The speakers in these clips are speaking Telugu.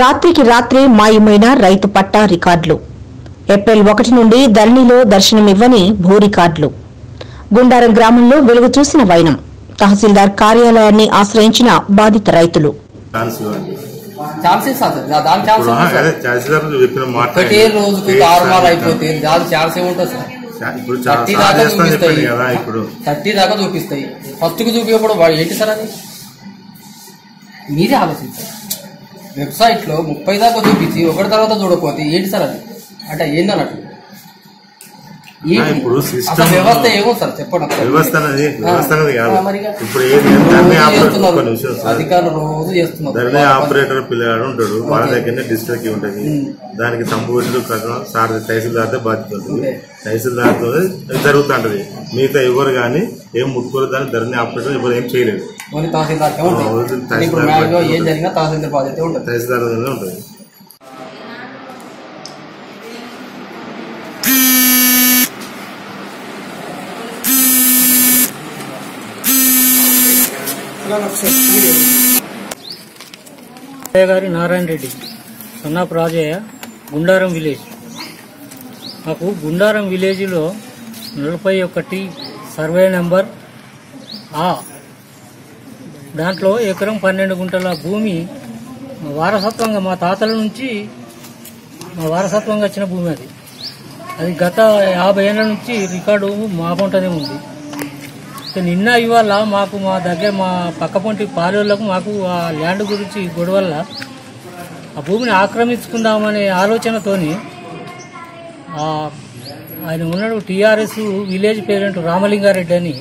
రాత్రికి రాత్రే మాయమైన రైతు పట్టా రికార్డులు. ఏప్రిల్ ఒకటి నుండి ధరణిలో దర్శనమివ్వని భూ రికార్డులు గుండారం గ్రామంలో వెలుగు చూసిన వైనం. తహసీల్దార్ కార్యాలయాన్ని ఆశ్రయించిన బాధిత రైతులు. ఒకటే రోజుకు తారుమారు అయిపోతే దాని ఛాన్స్ ఏముంటుంది సార్. థర్టీ దాకా చూపిస్తాయి. థర్టీ దాకా చూపించప్పుడు ఏంటి సార్ అది? మీరే ఆలోచించారు వెబ్సైట్లో ముప్పై దాకా చూపించి ఒకటి తర్వాత చూడకపోతే ఏంటి సార్ అది? అంటే ఏందన్నట్టు? ఇప్పుడు అసలు వ్యవస్థ ఏమో సార్? చెప్పండి ఒకసారి. వ్యవస్థ అనేది ఆ, వ్యవస్థ అనేది కాదు. ఇప్పుడు ఏది ధరణి ఆపరేటర్ సార్. అధికారులు రోజు చేస్తున్నారు. ధరణి ఆపరేటర్ పిల్లగాడు ఉంటాడు. వాళ్ళ. దగ్గరనే డిస్ట్రిక్ట్ ఉంటది. దానికి సంపూర్ణ ప్రకారం సార్ తహసీల్దార్ బాధ్యత ఉంటుంది ఓకే. తహసీల్దార్తో జరుగుతుంటది. మిగతా ఎవరు కానీ ఏం ముట్టుకోరు దాన్ని ధరణి ఆపరేటర్ ఎవరు ఏం చేయలేదు. తహసీల్దార్ తహసీల్దార్ ఉంటుంది. జరిగినా తహసీల్దార్ బాధ్యత ఉంటుంది తహసీల్దార్ దగ్గరనే ఉంటుంది రాజయ్య గారి నారాయణ రెడ్డి సన్నాపు రాజయ్య గుండారం విలేజ్. మాకు గుండారం విలేజ్లో నలభై ఒకటి సర్వే నెంబర్ ఆ. దాంట్లో ఎకరం పన్నెండు గుంటల భూమి వారసత్వంగా మా తాతల నుంచి మా వారసత్వంగా వచ్చిన భూమి అది. అది గత యాభై ఏళ్ళ నుంచి రికార్డు మా పంటనే ఉంది. సో నిన్న ఇవాళ మాకు మా దగ్గర మా పక్కపొంటి పాలోళ్ళకు మాకు ఆ ల్యాండ్ గురించి గొడవల్ల ఆ భూమిని ఆక్రమించుకుందామనే ఆలోచనతోని ఆయన ఉన్నాడు టీఆర్ఎస్ విలేజ్ పేరెంట్ రామలింగారెడ్డి అని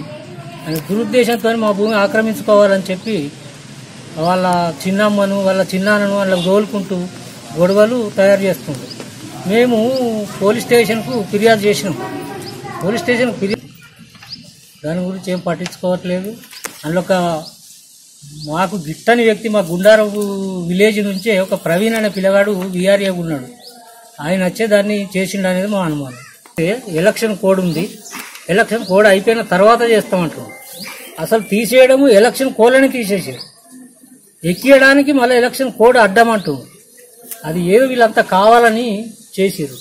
ఆయన దురుద్దేశంతో మా భూమి ఆక్రమించుకోవాలని చెప్పి వాళ్ళ చిన్నమ్మను వాళ్ళ చిన్నాన్నను వాళ్ళకి గోలుకుంటూ గొడవలు తయారు చేస్తుంది మేము పోలీస్ స్టేషన్కు ఫిర్యాదు చేసినాం. పోలీస్ స్టేషన్కు ఫిర్యాదు దాని గురించి ఏం పట్టించుకోవట్లేదు. అందులో ఒక మాకు గిట్టని వ్యక్తి మా గుండారం విలేజ్ నుంచే ఒక ప్రవీణ్ అనే పిల్లగాడు విఆర్ఏ ఉన్నాడు. ఆయన వచ్చే దాన్ని చేసిండు అనేది మా అనుమానం. ఎలక్షన్ కోడ్ ఉంది. ఎలక్షన్ కోడ్ అయిపోయిన తర్వాత చేస్తామంటున్నాం అసలు తీసేయడము ఎలక్షన్ కోడ్లని తీసేసారు. ఎక్కియడానికి మళ్ళీ ఎలక్షన్ కోడ్ అడ్డమంటూ అది ఏదో వీళ్ళంతా కావాలని చేసిరు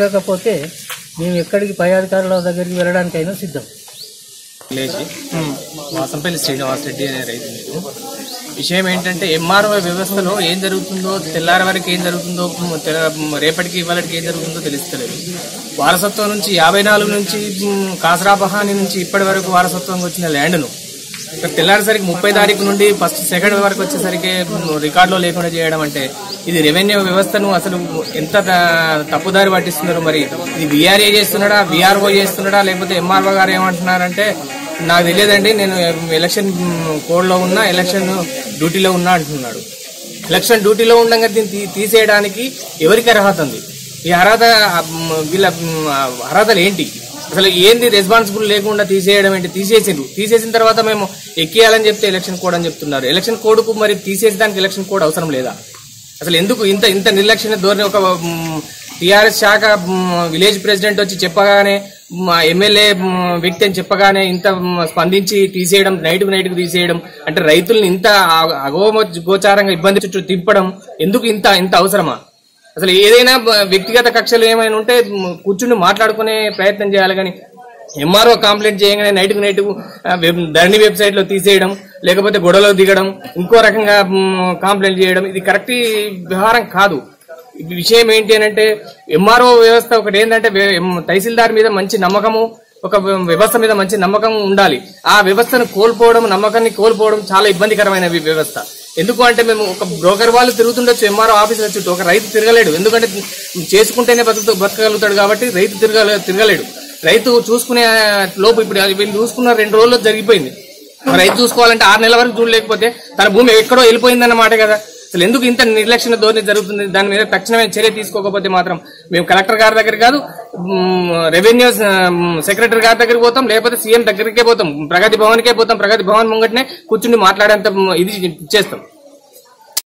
లేకపోతే మేము ఎక్కడికి పై అధికారుల దగ్గరికి వెళ్ళడానికైనా సిద్ధం. విలేజ్ వాసంపల్లి శ్రీనివాస్ రెడ్డి అనే రైతు నేను విషయం ఏంటంటే ఎంఆర్ఓ వ్యవస్థలో ఏం జరుగుతుందో తెల్లారి వరకు ఏం జరుగుతుందో తెల- రేపటికి ఇవాళకి ఏం జరుగుతుందో తెలుస్తలేదు. వారసత్వం నుంచి యాభై నాలుగు నుంచి కాసరాపహాని నుంచి ఇప్పటి వరకు వారసత్వంగా వచ్చిన ల్యాండ్ను తెల్లారేసరికి ముప్పై తారీఖు నుండి ఫస్ట్ సెకండ్ వరకు వచ్చేసరికి రికార్డులో లేకుండా చేయడం అంటే ఇది రెవెన్యూ వ్యవస్థను అసలు ఎంత తప్పుదారి పట్టిస్తున్నారు మరి? ఇది విఆర్ఏ చేస్తున్నాడా? విఆర్ఓ చేస్తున్నాడా? లేకపోతే ఎంఆర్ఓ గారు ఏమంటున్నారంటే నాకు తెలియదండి నేను ఎలక్షన్ కోడ్లో ఉన్నా ఎలక్షన్ డ్యూటీలో ఉన్నా అంటున్నాడు. ఎలక్షన్ డ్యూటీలో ఉండగా దీన్ని తీసేయడానికి ఎవరికి అర్హత ఉంది? ఈ అర్హత వీళ్ళ అర్హతలు ఏంటి? అసలు ఏంది రెస్పాన్సిబుల్ లేకుండా తీసేయడం ఏంటి? తీసేసిండ్రు. తీసేసిన తర్వాత మేము ఎక్కేయాలని చెప్తే ఎలక్షన్ కోడ్ అని చెప్తున్నారు. ఎలక్షన్ కోడ్కు మరి తీసేసడానికి ఎలక్షన్ కోడ్ అవసరం లేదా? అసలు ఎందుకు ఇంత ఇంత నిర్లక్ష్య ధోరణి? ఒక టీఆర్ఎస్ శాఖ విలేజ్ ప్రెసిడెంట్ వచ్చి చెప్పగానే మా ఎమ్మెల్యే వ్యక్తి అని చెప్పగానే ఇంత స్పందించి తీసేయడం నైట్ నైట్కు తీసేయడం అంటే రైతుల్ని ఇంత అగోమ గోచారంగా ఇబ్బంది చుట్టూ తిప్పడం ఎందుకు ఇంత ఇంత అవసరమా? అసలు ఏదైనా వ్యక్తిగత కక్షలు ఏమైనా ఉంటే కూర్చుని మాట్లాడుకునే ప్రయత్నం చేయాలి కానీ ఎంఆర్ఓ కంప్లైంట్ చేయగానే నైట్కు నైట్కు ధరణి వెబ్సైట్లో తీసేయడం లేకపోతే గొడవలో దిగడం ఇంకో రకంగా కంప్లైంట్ చేయడం ఇది కరెక్ట్ వ్యవహారం కాదు. విషయం ఏంటి అంటే ఎంఆర్ఓ వ్యవస్థ ఒకటి ఏంటంటే తహసీల్దార్ మీద మంచి నమ్మకము ఒక వ్య- వ్యవస్థ మీద మంచి నమ్మకం ఉండాలి. ఆ వ్యవస్థను కోల్పోవడం నమ్మకాన్ని కోల్పోవడం చాలా ఇబ్బందికరమైన వ్యవస్థ. ఎందుకు అంటే మేము ఒక బ్రోకర్ వాళ్ళు తిరుగుతుండొచ్చు ఎంఆర్ఓ ఆఫీసుల చుట్టూ. ఒక రైతు తిరగలేడు. ఎందుకంటే చేసుకుంటేనే బతుకు బతకగలుగుతాడు కాబట్టి రైతు తిరగలే తిరగలేడు. రైతు చూసుకునే లోపు ఇప్పుడు అది వీళ్ళు చూసుకున్న రెండు రోజుల్లో జరిగిపోయింది. రైతు చూసుకోవాలంటే ఆరు నెలల వరకు చూడలేకపోతే తన భూమి ఎక్కడో వెళ్ళిపోయిందన్నమాట కదా. అసలు ఎందుకు ఇంత నిర్లక్ష్య ధోరణి జరుగుతుంది? దాని మీద తక్షణమే చర్య తీసుకోకపోతే మాత్రం మేము కలెక్టర్ గారి దగ్గర కాదు రెవెన్యూ సెక్రటరీ గారి దగ్గరికి పోతాం లేకపోతే సీఎం దగ్గరికే పోతాం. ప్రగతి భవన్కే పోతాం. ప్రగతి భవన్ ముంగటనే కూర్చుని మాట్లాడేంత ఇది చేస్తాం.